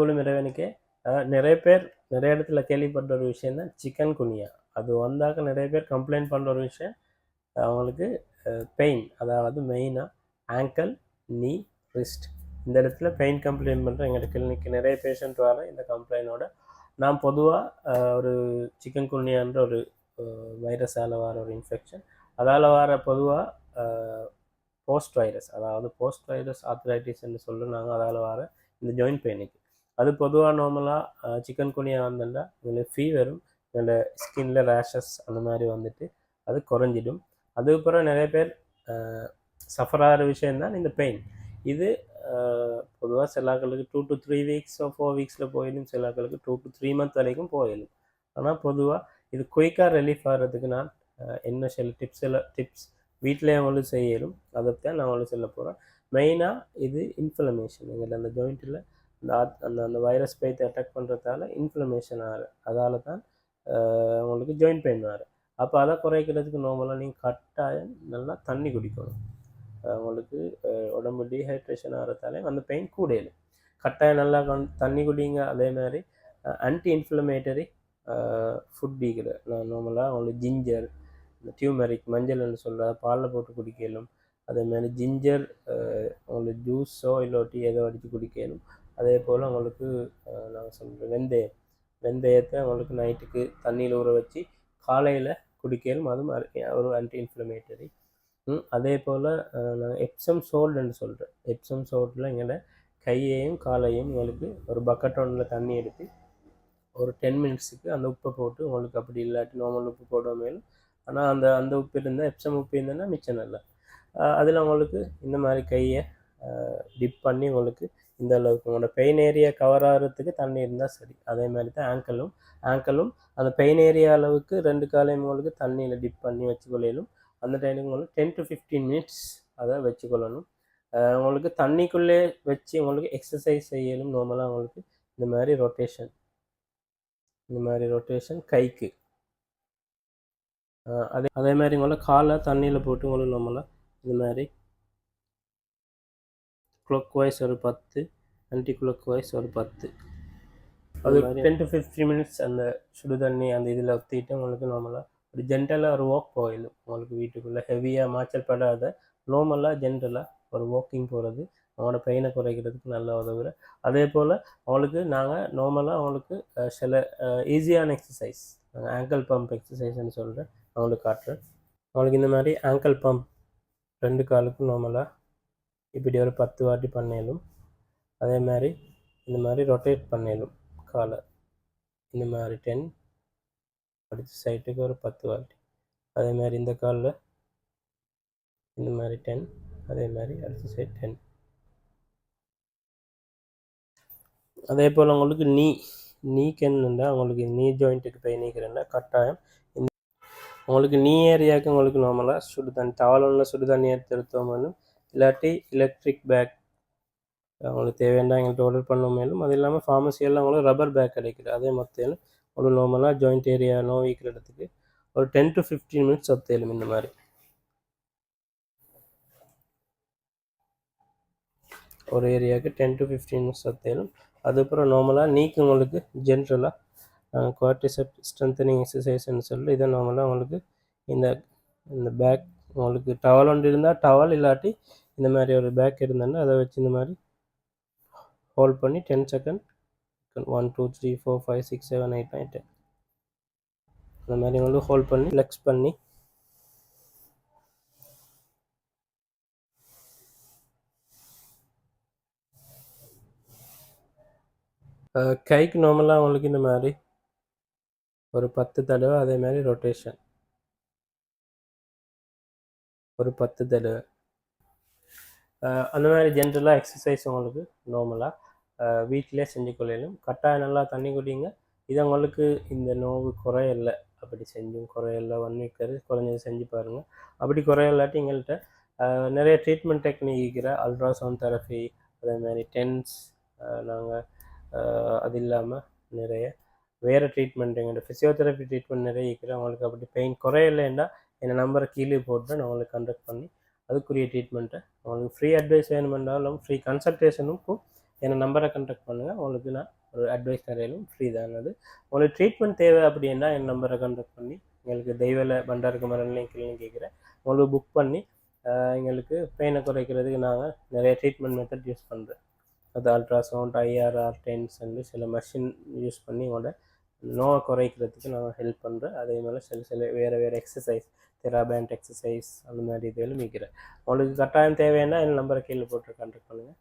இவ்வளவு இறைவனுக்கு நிறைய பேர் நிறைய இடத்துல கேள்விப்பட்ட ஒரு விஷயம் தான் சிக்கன் குனியா. அது வந்தாக்க நிறைய பேர் கம்ப்ளைண்ட் பண்ணுற ஒரு விஷயம். அவங்களுக்கு பெயின் அதாவது மெயினாக ஆங்கிள் நீ ரிஸ்ட் இந்த இடத்துல பெயின் கம்ப்ளைண்ட் பண்ணுற எங்கள் கிளினிக்கு நிறைய பேஷண்ட் வர இந்த கம்ப்ளைண்டோட நான் பொதுவாக ஒரு சிக்கன் குனியான்ற ஒரு வைரஸால் வர ஒரு இன்ஃபெக்ஷன் அதால் வர பொதுவாக போஸ்ட் வைரஸ் அதாவது போஸ்ட் வைரஸ் ஆர்த்ரைட்டிஸ்ன்னு சொல்லி நாங்கள் அதால் வர இந்த ஜாயிண்ட் பெயினுக்கு அது பொதுவாக நார்மலாக சிக்கன் குனியா வந்தா இதில் ஃபீவரும் இந்த ஸ்கின்ல ரேஷஸ் அந்த மாதிரி வந்துட்டு அது குறைஞ்சிடும். அதுக்கப்புறம் நிறைய பேர் சஃபர் ஆகிற விஷயந்தான் இந்த பெயின் இது பொதுவாக சிலாக்களுக்கு டூ டு த்ரீ வீக்ஸோ ஃபோர் வீக்ஸில் போயிடும் சிலாக்களுக்கு டூ டு த்ரீ மந்த் வரைக்கும் போயிடும். ஆனால் பொதுவாக இது குயிக்காக ரிலீஃப் ஆகிறதுக்கு நான் என்ன சில டிப்ஸ் எல்லாம் டிப்ஸ் வீட்டிலே அவங்களும் செய்யலும். அதைத்தான் நான் அவங்களும் சொல்ல போகிறேன் மெயினாக இது இன்ஃப்ளமேஷன் எங்கள் அந்த ஜாயிண்ட்டில் அந்த அந்த அந்த வைரஸ் போய்த்து அட்டாக் பண்ணுறதால இன்ஃப்ளமேஷன் ஆகிற அதால் தான் உங்களுக்கு ஜாயிண்ட் பெயின் ஆறு அப்போ அதை குறைக்கிறதுக்கு நார்மலாக நீங்கள் கட்டாயம் நல்லா தண்ணி குடிக்கணும். உங்களுக்கு உடம்பு டீஹைட்ரேஷன் ஆகிறதாலே அந்த பெயின் கூடையிலும் கட்டாயம் நல்லா கண்- தண்ணி குடிங்க. அதே மாதிரி ஆன்டி இன்ஃப்ளமேட்டரி ஃபுட் டீக்கிற நான் நார்மலாக உங்களுக்கு ஜிஞ்சர் இந்த டியூமெரிக் மஞ்சள்னு சொல்கிற பாலில் போட்டு குடிக்கலும். அதே மாதிரி ஜிஞ்சர் உங்களுக்கு ஜூஸோ இல்லாட்டி ஏதோ அடித்து குடிக்கணும் அதே போல் அவங்களுக்கு நாங்கள் சொல்கிறோம் வெந்தயம். வெந்தயத்தை அவங்களுக்கு நைட்டுக்கு தண்ணியில் ஊற வச்சு காலையில் குடிக்கலும் அதுவும் ஒரு ஆன்டி இன்ஃப்ளமேட்டரி அதே போல் நான் எப்சம் சோல்டுன்னு சொல்கிறேன் எப்சம் சோல்டில் எங்களை கையையும் காலையும் உங்களுக்கு ஒரு பக்கெட் ஒன்றில் தண்ணி எடுத்து ஒரு டென் மினிட்ஸுக்கு அந்த உப்பை போட்டு உங்களுக்கு அப்படி இல்லாட்டி நார்மல் உப்பு போட ஆனால் அந்த அந்த உப்பு இருந்தால் எப்சம் உப்பு இருந்ததுன்னா மிச்சம் நல்லா. அதில் உங்களுக்கு இந்த மாதிரி கையை டிப் பண்ணி உங்களுக்கு இந்த அளவுக்கு உங்களோட பெயின் ஏரியா கவர் ஆகிறதுக்கு தண்ணி இருந்தால் சரி. அதே மாதிரி தான் ஆங்கிளும் ஆங்கிளும் அந்த பெயின் ஏரியா அளவுக்கு ரெண்டு காலையும் உங்களுக்கு தண்ணியில் டிப் பண்ணி வச்சுக்கொள்ளையிலும் அந்த டைமுக்கு உங்களுக்கு டென் டு ஃபிஃப்டீன் மினிட்ஸ் அதை வச்சுக்கொள்ளணும். உங்களுக்கு தண்ணிக்குள்ளே வச்சு உங்களுக்கு எக்ஸசைஸ் செய்யணும் நார்மலாக உங்களுக்கு இந்த மாதிரி ரொட்டேஷன் இந்த மாதிரி ரொட்டேஷன் கைக்கு. அதே அதே மாதிரி உங்களை காலை தண்ணியில் போட்டு உங்களுக்கு நார்மலாக இந்த மாதிரி clock வைஸ் ஒரு பத்து ஆன்டி clock வைஸ் ஒரு பத்து. அது டென் டு ஃபிஃப்டி மினிட்ஸ் அந்த சுடு தண்ணி அந்த இதில் ஊற்றிட்டு உங்களுக்கு நார்மலாக ஒரு ஜென்டலாக ஒரு வாக் போயிடும். உங்களுக்கு வீட்டுக்குள்ளே ஹெவியாக மாய்ச்சல் படாத நார்மலாக ஜென்ரலாக ஒரு வாக்கிங் போகிறது அவங்களோட பெயினை குறைக்கிறதுக்கு நல்ல உதவுற. அதே போல் அவங்களுக்கு நாங்கள் நார்மலாக அவங்களுக்கு சில ஈஸியான எக்ஸசைஸ் நாங்கள் ஆங்கிள் பம்ப் எக்ஸசைஸ்னு சொல்கிறேன் அவங்களுக்கு காட்டுறேன். அவங்களுக்கு இந்த மாதிரி ஆங்கிள் பம்ப் ரெண்டு காலுக்கும் நார்மலாக இப்படி ஒரு பத்து வாட்டி பண்ணேலும் அதே மாதிரி இந்த மாதிரி ரொட்டேட் பண்ணேலும் காலை. இந்த மாதிரி டென் அடுத்த சைட்டுக்கு ஒரு பத்து வாட்டி. அதே மாதிரி இந்த காலில் இந்த மாதிரி டென் அதே மாதிரி அடுத்த சைட் டென் அதே போல் உங்களுக்கு நீ நீக்கு என்னண்டா உங்களுக்கு நீ ஜாயிண்ட்டுக்கு போய் நீக்கிறேன்னா கட்டாயம் உங்களுக்கு நீ ஏரியாவுக்கு உங்களுக்கு நார்மலாக சுடுதண்ணி தண்ணி சுடுதண்ணி சுடு எடுத்து இல்லாட்டி எலக்ட்ரிக் பேக் அவங்களுக்கு தேவையான எங்கள்கிட்ட ஆர்டர் பண்ண மேலும் அது இல்லாமல் ஃபார்மசியெல்லாம் அவங்களுக்கு ரப்பர் பேக் கிடைக்குது. அதே மொத்தம் ஒரு நார்மலாக ஜாயிண்ட் ஏரியா நோவிக்கிற இடத்துக்கு ஒரு டென் டு ஃபிஃப்டீன் மினிட்ஸ் சத்தேலும் இந்த மாதிரி. ஒரு ஏரியாவுக்கு டென் டு ஃபிஃப்டீன் மினிட்ஸ் சத்தேலும். அதுக்கப்புறம் நார்மலாக நீக்கு உங்களுக்கு ஜென்ரலாக குவார்டிசெப் ஸ்ட்ரென்தனிங் எக்ஸசைஸ்ன்னு சொல்லி இதை நார்மலாக உங்களுக்கு இந்த இந்த பேக் உங்களுக்கு டவல் ஒன்று இருந்தால் டவல் இல்லாட்டி இந்த மாதிரி ஒரு பேக் இருந்ததுன்னா அதை வச்சு இந்த மாதிரி ஹோல்ட் பண்ணி ten second one two three four five six seven eight nine ten அந்த மாதிரி உங்களுக்கு ஹோல்ட் பண்ணி ஃப்ளெக்ஸ் பண்ணி. கைக்கு நார்மலாக உங்களுக்கு இந்த மாதிரி ஒரு பத்து தடவை அதே மாதிரி ரொட்டேஷன் ஒரு பத்து தடவை. அந்த மாதிரி ஜென்ரலாக எக்ஸசைஸ் உங்களுக்கு நார்மலாக வீட்டிலே செஞ்சு கொள்ளையிலும் கட்டாயம் நல்லா தண்ணி குடிங்க. இது உங்களுக்கு இந்த நோவு குறையல அப்படி செஞ்சும் குறையல ஒன் வீக் குறைஞ்சது செஞ்சு பாருங்கள் அப்படி குறையலாட்டி எங்கள்கிட்ட நிறைய ட்ரீட்மெண்ட் டெக்னிக் இருக்கிற அல்ட்ராசவுண்ட் தெரப்பி அதே மாதிரி டென்ஸ் நாங்கள் அது இல்லாமல் நிறைய வேறு ட்ரீட்மெண்ட் எங்கள்கிட்ட ஃபிசியோதெரப்பி ட்ரீட்மெண்ட் நிறைய இருக்கிற. அவங்களுக்கு அப்படி பெயின் குறையலைன்னா என் நம்பரை கீழே போட்டு நான் உங்களுக்கு கண்டக்ட் பண்ணி அதுக்குரிய ட்ரீட்மெண்ட்டை உங்களுக்கு ஃப்ரீ அட்வைஸ் வேணுமென்றாலும் ஃப்ரீ கன்சல்டேஷனுக்கும் என் நம்பரை கண்டக்ட் பண்ணுங்கள் உங்களுக்கு நான் ஒரு அட்வைஸ் தரையிலும் ஃப்ரீ தான். அது உங்களுக்கு ட்ரீட்மெண்ட் தேவை அப்படின்னா என் நம்பரை கண்டக்ட் பண்ணி எங்களுக்கு தெய்வல பண்டாருக்கு மரணிலையும் கிளினிக் கேட்குறேன். உங்களுக்கு புக் பண்ணி எங்களுக்கு பெயினை குறைக்கிறதுக்கு நாங்கள் நிறைய ட்ரீட்மெண்ட் மெத்தட் யூஸ் பண்ணுறேன் அது அல்ட்ராசவுண்ட் ஐஆர்ஆர் டென்ஸ் வந்து சில மெஷின் யூஸ் பண்ணி உங்களோட நோவை குறைக்கிறதுக்கு நாங்கள் ஹெல்ப் பண்ணுறேன் அதே மாதிரி சில சில வேறு வேறு எக்ஸசைஸ் தெராபேண்ட் எக்ஸசைஸ் அந்த மாதிரி இதுகளும் மிக்கிறேன் உங்களுக்கு கட்டாயம் தேவைன்னா என் நம்பரை கீழே போட்டு கான்டாக்ட் பண்ணுங்கள்